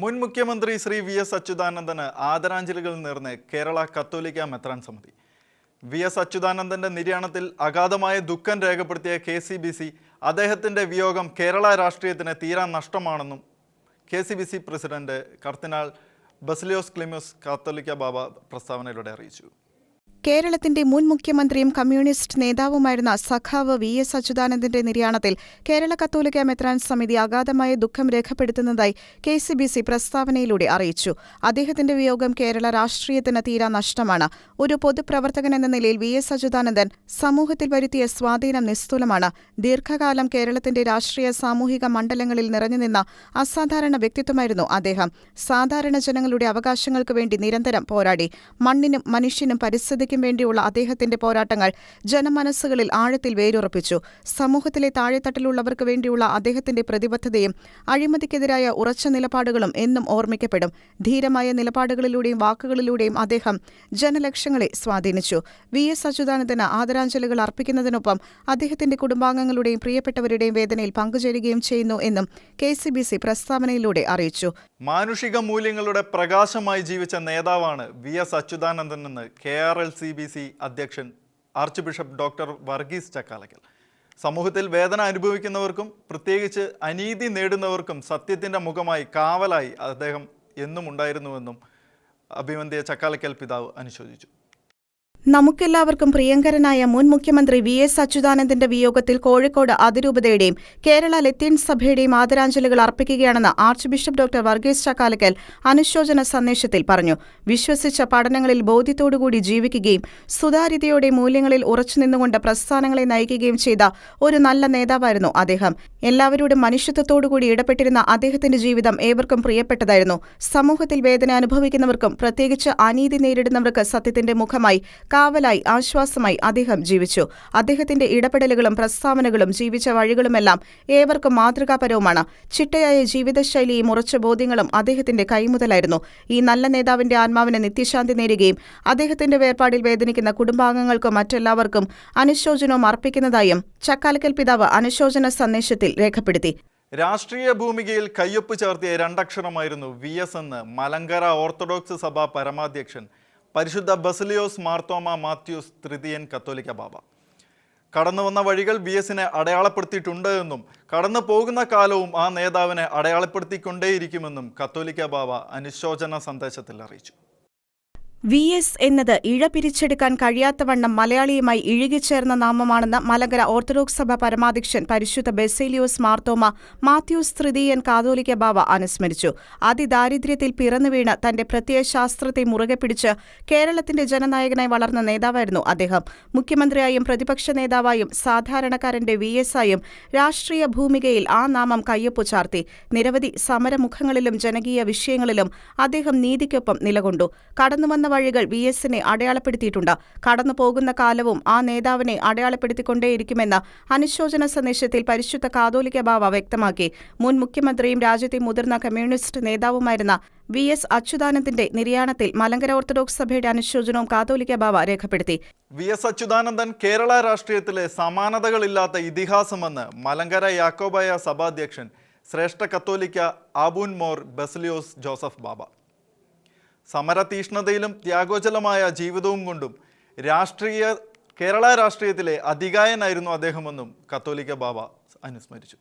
മുൻ മുഖ്യമന്ത്രി Shri V S അച്യുതാനന്ദന് ആദരാഞ്ജലികൾ നേർന്ന് കേരള കത്തോലിക്ക മെത്രാൻ സമിതി. വി എസ് അച്യുതാനന്ദന്റെ നിര്യാണത്തിൽ അഗാധമായ ദുഃഖം രേഖപ്പെടുത്തിയ കെ സി ബി സി അദ്ദേഹത്തിന്റെ വിയോഗം കേരള രാഷ്ട്രീയത്തിന് തീരാ നഷ്ടമാണെന്നും K C B C president കർത്തിനാൾ Baselios Cleemis കാത്തോലിക്ക ബാബ പ്രസ്താവനയിലൂടെ അറിയിച്ചു. കേരളത്തിന്റെ മുൻ മുഖ്യമന്ത്രിയും കമ്മ്യൂണിസ്റ്റ് നേതാവുമായിരുന്ന സഖാവ് വി എസ് അച്യുതാനന്ദന്റെ നിര്യാണത്തിൽ കേരള കത്തോലിക്ക മെത്രാൻ സമിതി അഗാധമായ ദുഃഖം രേഖപ്പെടുത്തുന്നതായി കെ സി ബി സി പ്രസ്താവനയിലൂടെ അറിയിച്ചു. അദ്ദേഹത്തിന്റെ വിയോഗം കേരള രാഷ്ട്രീയത്തിന് തീരാ നഷ്ടമാണ്. ഒരു പൊതുപ്രവർത്തകൻ എന്ന നിലയിൽ വി എസ് അച്യുതാനന്ദൻ സമൂഹത്തിൽ വരുത്തിയ സ്വാധീനം നിസ്തുലമാണ്. ദീർഘകാലം കേരളത്തിന്റെ രാഷ്ട്രീയ സാമൂഹിക മണ്ഡലങ്ങളിൽ നിറഞ്ഞുനിന്ന അസാധാരണ വ്യക്തിത്വമായിരുന്നു അദ്ദേഹം. സാധാരണ ജനങ്ങളുടെ അവകാശങ്ങൾക്ക് വേണ്ടി നിരന്തരം പോരാടി. മണ്ണിനും മനുഷ്യനും പരിസ്ഥിതിക്കും വേണ്ടിയുള്ള അദ്ദേഹത്തിന്റെ പോരാട്ടങ്ങൾ ജനമനസ്സുകളിൽ ആഴത്തിൽ വേരുറപ്പിച്ചു. സമൂഹത്തിലെ താഴെത്തട്ടിലുള്ളവർക്ക് വേണ്ടിയുള്ള അദ്ദേഹത്തിന്റെ പ്രതിബദ്ധതയും അഴിമതിക്കെതിരായ ഉറച്ച നിലപാടുകളും എന്നും ഓർമ്മിക്കപ്പെടും. ധീരമായ നിലപാടുകളിലൂടെയും വാക്കുകളിലൂടെയും അദ്ദേഹം ജനലക്ഷങ്ങളെ സ്വാധീനിച്ചു. വി. എസ്. അച്യുതാനന്ദന് ആദരാഞ്ജലികൾ അർപ്പിക്കുന്നതിനൊപ്പം അദ്ദേഹത്തിന്റെ കുടുംബാംഗങ്ങളുടെയും പ്രിയപ്പെട്ടവരുടെയും വേദനയിൽ പങ്കുചേരുകയും ചെയ്യുന്നു എന്നും കെ സി ബി സി പ്രസ്താവനയിലൂടെ അറിയിച്ചു. മാനുഷിക മൂല്യങ്ങളുടെ പ്രകാശമായി ജീവിച്ച നേതാവാണ് വി. എസ്. അച്യുതാനന്ദൻ എന്ന് K R L C B C അധ്യക്ഷൻ archbishop doctor Varghese Chakkalakkal. സമൂഹത്തിൽ വേദന അനുഭവിക്കുന്നവർക്കും പ്രത്യേകിച്ച് അനീതി നേടുന്നവർക്കും സത്യത്തിന്റെ മുഖമായി കാവലായി അദ്ദേഹം എന്നും ഉണ്ടായിരുന്നുവെന്നും അഭിമന്തിയ ചക്കാലക്കൽ പിതാവ് അനുശോചിച്ചു. നമുക്കെല്ലാവർക്കും പ്രിയങ്കരനായ മുൻ മുഖ്യമന്ത്രി വി എസ് അച്യുതാനന്ദന്റെ വിയോഗത്തിൽ കോഴിക്കോട് അതിരൂപതയുടെയും കേരള ലത്തീൻ സഭയുടെയും ആദരാഞ്ജലികൾ അർപ്പിക്കുകയാണെന്ന് archbishop doctor Varghese Chakkalakkal അനുശോചന സന്ദേശത്തിൽ പറഞ്ഞു. വിശ്വസിച്ച പഠനങ്ങളിൽ ബോധ്യത്തോടുകൂടി ജീവിക്കുകയും സുതാര്യതയുടെ മൂല്യങ്ങളിൽ ഉറച്ചുനിന്നുകൊണ്ട് പ്രസ്ഥാനങ്ങളെ നയിക്കുകയും ചെയ്ത ഒരു നല്ല നേതാവായിരുന്നു അദ്ദേഹം. എല്ലാവരോടും മനുഷ്യത്വത്തോടുകൂടി ഇടപെട്ടിരുന്ന അദ്ദേഹത്തിന്റെ ജീവിതം ഏവർക്കും പ്രിയപ്പെട്ടതായിരുന്നു. സമൂഹത്തിൽ വേദന അനുഭവിക്കുന്നവർക്കും പ്രത്യേകിച്ച് അനീതി നേരിടുന്നവർക്ക് സത്യത്തിന്റെ മുഖമായി കാവലായി ആശ്വാസമായി അദ്ദേഹം ജീവിച്ചു. അദ്ദേഹത്തിന്റെ ഇടപെടലുകളും പ്രസ്താവനകളും ജീവിച്ച വഴികളുമെല്ലാം ഏവർക്കും മാതൃകാപരവുമാണ്. ചിട്ടയായ ജീവിതശൈലിയും ഉറച്ച ബോധ്യങ്ങളും അദ്ദേഹത്തിന്റെ കൈമുതലായിരുന്നു. ഈ നല്ല നേതാവിന്റെ ആത്മാവിന് നിത്യശാന്തി നേരുകയും അദ്ദേഹത്തിന്റെ വേർപാടിൽ വേദനിക്കുന്ന കുടുംബാംഗങ്ങൾക്കും മറ്റെല്ലാവർക്കും അനുശോചനവും അർപ്പിക്കുന്നതായും ചക്കാലക്കൽ പിതാവ് അനുശോചന സന്ദേശത്തിൽ രേഖപ്പെടുത്തി. രാഷ്ട്രീയ ഭൂമികയിൽ കയ്യൊപ്പ് ചേർത്തിയ രണ്ടക്ഷരമായിരുന്നു വി എസ് എന്ന് മലങ്കര ഓർത്തഡോക്സ് സഭ പരമാധ്യക്ഷൻ പരിശുദ്ധ ബസിലിയോസ് മാർത്തോമ മാത്യൂസ് തൃതീയൻ കത്തോലിക്ക ബാബ. കടന്നു വന്ന വഴികൾ ബി എസിനെ അടയാളപ്പെടുത്തിയിട്ടുണ്ട് എന്നും കടന്നു പോകുന്ന കാലവും ആ നേതാവിനെ അടയാളപ്പെടുത്തിക്കൊണ്ടേയിരിക്കുമെന്നും കത്തോലിക്ക ബാബ അനുശോചന സന്ദേശത്തിൽ അറിയിച്ചു. വി എസ് എന്നത് ഇഴ പിരിച്ചെടുക്കാൻ കഴിയാത്തവണ്ണം മലയാളിയുമായി ഇഴുകിച്ചേർന്ന നാമമാണെന്ന് മലങ്കര ഓർത്തഡോക്സ് സഭ പരമാധ്യക്ഷൻ പരിശുദ്ധ ബെസേലിയോസ് മാർത്തോമ മാത്യൂസ് തൃതീയൻ കാതോലിക്ക ബാവ അനുസ്മരിച്ചു. അതിദാരിദ്ര്യത്തിൽ പിറന്നുവീണ് തന്റെ പ്രത്യയശാസ്ത്രത്തെ മുറുകെ പിടിച്ച് കേരളത്തിന്റെ ജനനായകനായി വളർന്ന നേതാവായിരുന്നു അദ്ദേഹം. മുഖ്യമന്ത്രിയായും പ്രതിപക്ഷ നേതാവായും സാധാരണക്കാരന്റെ വി എസ് ആയും രാഷ്ട്രീയ ഭൂമികയിൽ ആ നാമം കയ്യൊപ്പു ചാർത്തി. നിരവധി സമരമുഖങ്ങളിലും ജനകീയ വിഷയങ്ങളിലും അദ്ദേഹം നീതിക്കൊപ്പം നിലകൊണ്ടു. കടന്നുവന്ന വഴികൾ വി എസിനെ അടയാളപ്പെടുത്തിയിട്ടുണ്ട്. കടന്നു പോകുന്ന കാലവും ആ നേതാവിനെ അടയാളപ്പെടുത്തിക്കൊണ്ടേയിരിക്കുമെന്ന് അനുശോചന സന്ദേശത്തിൽ പരിശുദ്ധ കാതോലിക്ക ബാവ വ്യക്തമാക്കി. മുൻ മുഖ്യമന്ത്രിയും രാജ്യത്തെ മുതിർന്ന കമ്മ്യൂണിസ്റ്റ് നേതാവുമായിരുന്ന വി എസ് അച്യുതാനന്ദന്റെ നിര്യാണത്തിൽ മലങ്കര ഓർത്തഡോക്സ് സഭയുടെ അനുശോചനവും കാതോലിക്ക ബാവ രേഖപ്പെടുത്തി. വി എസ് അച്യുതാനന്ദൻ കേരള രാഷ്ട്രീയത്തിലെ സമാനതകളില്ലാത്ത ഇതിഹാസമെന്ന് മലങ്കര യാക്കോബായ സഭാധ്യക്ഷൻ ശ്രേഷ്ഠ കത്തോലിക്ക ആബൂൻ മോർ ബസിലിയോസ് ജോസഫ് ബാബ. സമരതീഷ്ണതയിലും ത്യാഗോജലമായ ജീവിതവും കൊണ്ടും രാഷ്ട്രീയ കേരള രാഷ്ട്രീയത്തിലെ അധികായനായിരുന്നു അദ്ദേഹമെന്നും കത്തോലിക്ക ബാബ അനുസ്മരിച്ചു.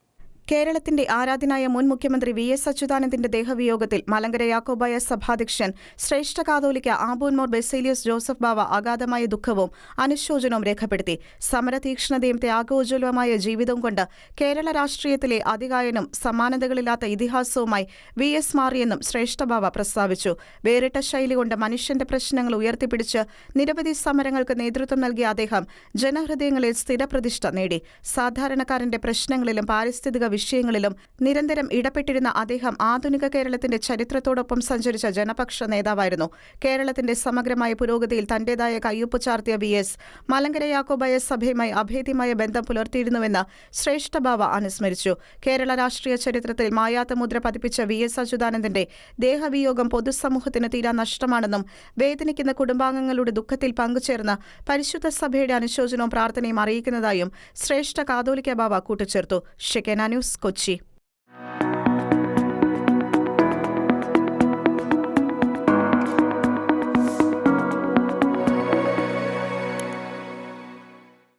കേരളത്തിന്റെ ആരാധനായ മുൻ മുഖ്യമന്ത്രി വി എസ് അച്യുതാനന്ദന്റെ ദേഹവിയോഗത്തിൽ മലങ്കര യാക്കോബായ സഭാധ്യക്ഷൻ ശ്രേഷ്ഠ കാതോലിക്ക ആബൂൻമോർ ബെസേലിയസ് ജോസഫ് ബാവ അഗാധമായ ദുഃഖവും അനുശോചനവും രേഖപ്പെടുത്തി. സമരതീക്ഷ്ണതയും ത്യാഗോജ്വലമായ ജീവിതവും കൊണ്ട് കേരള രാഷ്ട്രീയത്തിലെ അതികായനും സമാനതകളില്ലാത്ത ഇതിഹാസവുമായി വി എസ് മാറിയെന്നും ശ്രേഷ്ഠ ബാവ പ്രസ്താവിച്ചു. വേറിട്ട ശൈലി കൊണ്ട് മനുഷ്യന്റെ പ്രശ്നങ്ങൾ ഉയർത്തിപ്പിടിച്ച് നിരവധി സമരങ്ങൾക്ക് നേതൃത്വം നൽകിയ അദ്ദേഹം ജനഹൃദയങ്ങളിൽ സ്ഥിരപ്രതിഷ്ഠ നേടി. സാധാരണക്കാരന്റെ പ്രശ്നങ്ങളിലും പാരിസ്ഥിതിക വിഷയങ്ങളിലും നിരന്തരം ഇടപെട്ടിരുന്ന അദ്ദേഹം ആധുനിക കേരളത്തിന്റെ ചരിത്രത്തോടൊപ്പം സഞ്ചരിച്ച ജനപക്ഷ നേതാവായിരുന്നു. കേരളത്തിന്റെ സമഗ്രമായ പുരോഗതിയിൽ തന്റേതായ കയ്യൊപ്പ് ചാർത്തിയ വി എസ് മലങ്കര യാക്കോബായ സഭയുമായി അഭേദ്യമായ ബന്ധം പുലർത്തിയിരുന്നുവെന്ന് ശ്രേഷ്ഠഭാവ അനുസ്മരിച്ചു. കേരള രാഷ്ട്രീയ ചരിത്രത്തിൽ മായാത്ത മുദ്ര പതിപ്പിച്ച വി എസ് അച്യുതാനന്ദന്റെ ദേഹവിയോഗം പൊതുസമൂഹത്തിന് തീരാ നഷ്ടമാണെന്നും വേദനിക്കുന്ന കുടുംബാംഗങ്ങളുടെ ദുഃഖത്തിൽ പങ്കുചേർന്ന് പരിശുദ്ധ സഭയുടെ അനുശോചനവും പ്രാർത്ഥനയും അറിയിക്കുന്നതായും ശ്രേഷ്ഠ കാതോലിക്ക ബാബ കൂട്ടിച്ചേർത്തു. ഷെക്കേന ന്യൂസ് తీసుకొచ్చి